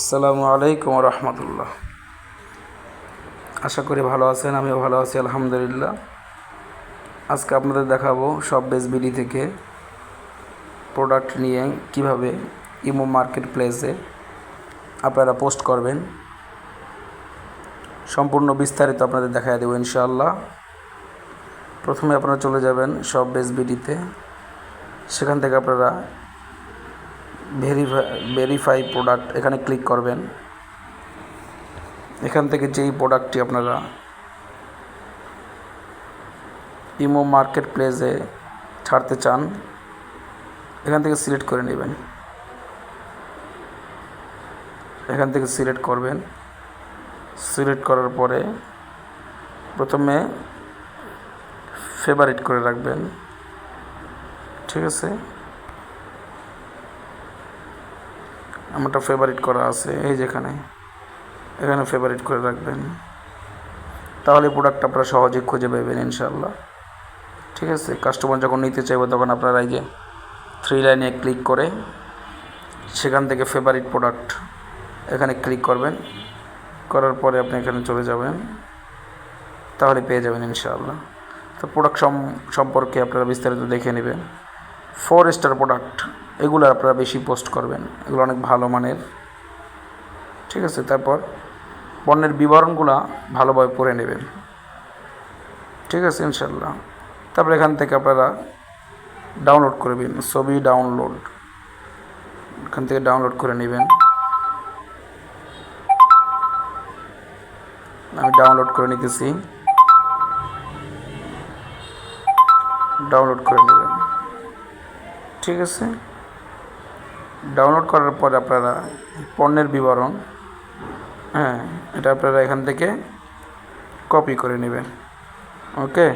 আসসালামু আলাইকুম রহমতুল্লাহ আশা করি ভালো আছেন, আমিও ভালো আছি, আলহামদুলিল্লাহ। আজকে আপনাদের দেখাবো সব বেস বিডি থেকে প্রোডাক্ট নিয়ে কীভাবে ইমো মার্কেট প্লেসে আপনারা পোস্ট করবেন। সম্পূর্ণ বিস্তারিত আপনাদের দেখা দেবো ইনশাআল্লাহ। প্রথমে আপনারা চলে যাবেন সব বেস বিডিতে। সেখান থেকে আপনারা ভেরিফাই ভেরিফাই প্রোডাক্ট এখানে ক্লিক করবেন। এখান থেকে যেই প্রোডাক্টটি আপনারা ইমো মার্কেট প্লেসে ছাড়তে চান, এখান থেকে সিলেক্ট করে নেবেন। এখান থেকে সিলেক্ট করবেন। সিলেক্ট করার পরে প্রথমে ফেভারিট করে রাখবেন। ঠিক আছে? আমারটা ফেভারিট করা আছে, এই যেখানে এখানে। ফেভারিট করে রাখবেন। তাহলে প্রোডাক্ট আপনারা সহজে খুঁজে পাবেন ইনশাল্লাহ ঠিক আছে? কাস্টমার যখন নিতে চাইবে, তখন আপনারা এই যে থ্রি লাইনে ক্লিক করে সেখান থেকে ফেভারিট প্রোডাক্ট এখানে ক্লিক করবেন। করার পরে আপনি এখানে চলে যাবেন। তাহলে পেয়ে যাবেন, ইনশাআল্লাহ। তো প্রোডাক্ট সম্পর্কে আপনারা বিস্তারিত দেখে নেবেন। ফোর স্টার প্রোডাক্ট এগুলো আপনারা বেশি পোস্ট করবেন। এগুলো অনেক ভালো মানের। ঠিক আছে, তারপর পণ্যের বিবরণগুলো ভালোভাবে পড়ে নেবেন। ঠিক আছে ইনশাল্লাহ তারপর এখান থেকে আপনারা ডাউনলোড করবেন ছবি ডাউনলোড এখান থেকে ডাউনলোড করে নেবেন। আমি ডাউনলোড করে নিতেছি। ডাউনলোড করে নেবেন। ঠিক আছে? ডাউনলোড করার পর আপনারা পণ্যের বিবরণ হ্যাঁ এটা আপনারা এখান থেকে কপি করে নেবেন ওকে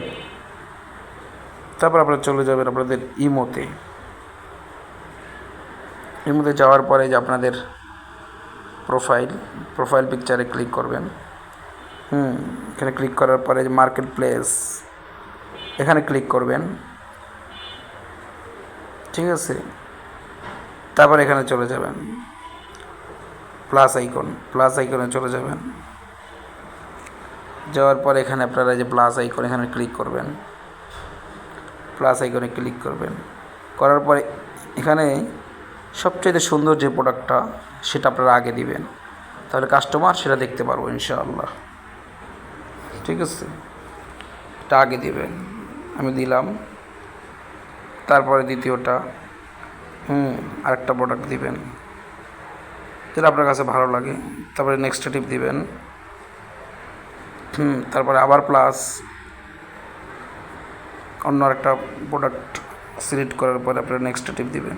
তারপর আপনারা চলে যাবেন আপনাদের ইমোতে। ইমোতে যাওয়ার পরে যে আপনাদের প্রোফাইল প্রোফাইল পিকচারে ক্লিক করবেন। হুম, এখানে ক্লিক করার পরে যে মার্কেট প্লেস এখানে ক্লিক করবেন। ঠিক আছে? তারপর এখানে চলে যাবেন। প্লাস আইকন প্লাস আইকনে চলে যাবেন। যাওয়ার পর এখানে আপনারা যে প্লাস আইকন এখানে ক্লিক করবেন। প্লাস আইকনে ক্লিক করবেন। করার পরে এখানে সবচেয়ে সুন্দর যে প্রোডাক্টটা সেটা আপনারা আগে দিবেন। তাহলে কাস্টমার সেটা দেখতে পারব ইনশাআল্লাহ। ঠিক আছে? এটা আগে দিবেন। আমি দিলাম। তারপরে দ্বিতীয়টা। হুম, আরেকটা প্রোডাক্ট দিবেন। যেটা আপনার কাছে ভালো লাগে, তারপরে নেক্সট টিপ দিবেন। হুম, তারপরে আবার প্লাস অন্য আরেকটা প্রোডাক্ট সিলেক্ট করার পরে আপনারা নেক্সট টিপ দিবেন।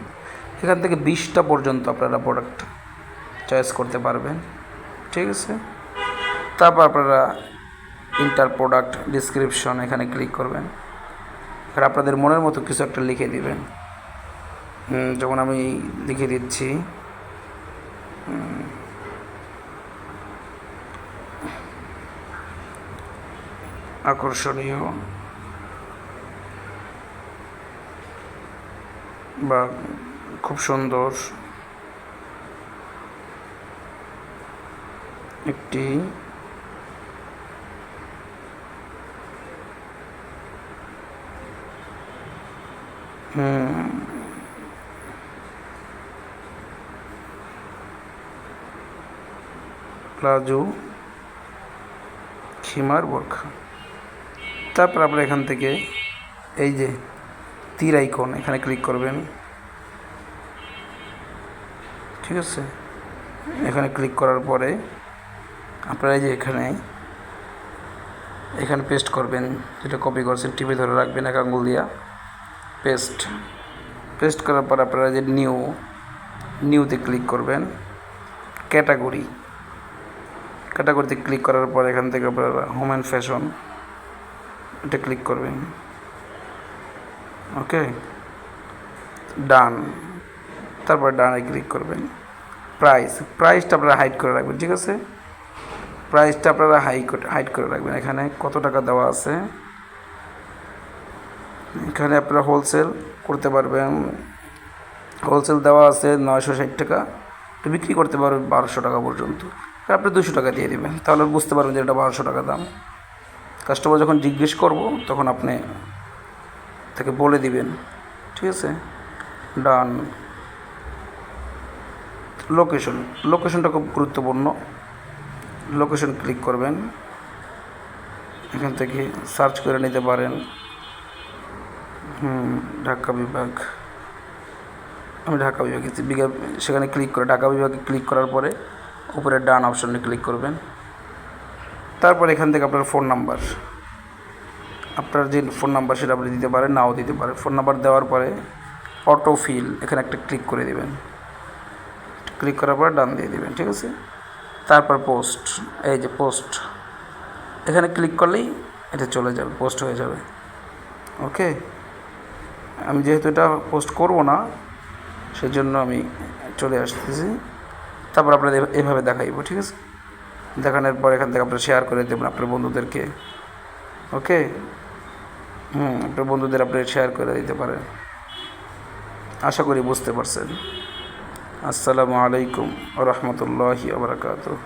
এখান থেকে বিশটা পর্যন্ত আপনারা প্রোডাক্ট চয়েস করতে পারবেন। ঠিক আছে? তারপর আপনারা ইন্টার প্রোডাক্ট ডিসক্রিপশন এখানে ক্লিক করবেন। আর আপনাদের মনের মতো কিছু একটা লিখে দিবেন। যেমন আমি লিখে দিচ্ছি আকর্ষণীয় বা খুব সুন্দর একটি হুম প্লাজো খিমার বোরখা। তারপর আপনারা এখান থেকে এই যে তীর আইকন এখানে ক্লিক করবেন। ঠিক আছে? এখানে ক্লিক করার পরে আপনারা এই যে এখানে এখানে পেস্ট করবেন। যেটা কপি করছেন, টিপে ধরে রাখবেন এক আঙ্গুল দিয়া। পেস্ট পেস্ট করার পর আপনারা যে নিউ নিউতে ক্লিক করবেন। ক্যাটাগরি ক্যাটাগরিতে ক্লিক করার পর এখান থেকে আপনারা হোম অ্যান্ড ফ্যাশন এটা ক্লিক করবেন। ওকে ডান তারপর ডানে ক্লিক করবেন। প্রাইস প্রাইসটা আপনারা হাইড করে রাখবেন, ঠিক আছে? প্রাইসটা আপনারা হাই হাইড করে রাখবেন। এখানে কত টাকা দেওয়া আছে? এখানে আপনারা হোলসেল করতে পারবেন। হোলসেল দেওয়া আছে নয়শো ষাট টাকা। তো বিক্রি করতে পারবেন বারোশো টাকা পর্যন্ত। আপনি দুশো টাকা দিয়ে দেবেন। তাহলে বুঝতে পারবেন যে এটা বারোশো টাকা দাম। কাস্টমার যখন জিজ্ঞেস করব, তখন আপনি তাকে বলে দিবেন। ঠিক আছে? ডান। লোকেশন লোকেশনটা খুব গুরুত্বপূর্ণ। লোকেশন ক্লিক করবেন। এখান থেকে সার্চ করে নিতে পারেন। হুম, ঢাকা বিভাগ। আমি ঢাকা বিভাগে সেখানে ক্লিক করে ঢাকা বিভাগে ক্লিক করার পরে উপরে ডান অপশনে ক্লিক করবেন। তারপর এখান থেকে আপনার ফোন নাম্বার আপনার যে ফোন নাম্বার সেটা আপনি দিতে পারেন, নাও দিতে পারেন। ফোন নাম্বার দেওয়ার পরে অটো ফিল এখানে একটা ক্লিক করে দেবেন। ক্লিক করার পর ডান দিয়ে দেবেন, ঠিক আছে? তারপর পোস্ট এই যে পোস্ট এখানে ক্লিক করলেই এটা চলে যাবে পোস্ট হয়ে যাবে। ওকে আমি যেহেতু এটা পোস্ট করব না, সেজন্য আমি চলে আসতেছি। তারপর আপনাদের এভাবে দেখাইব, ঠিক আছে? দেখানোর পর এখান থেকে আপনারা শেয়ার করে দেবেন আপনার বন্ধুদেরকে ওকে হুম, আপনার বন্ধুদের আপনি শেয়ার করে দিতে পারেন। আশা করি বুঝতে পারছেন। আসসালামু আলাইকুম রহমতুল্লাহি আবরাকাতুহ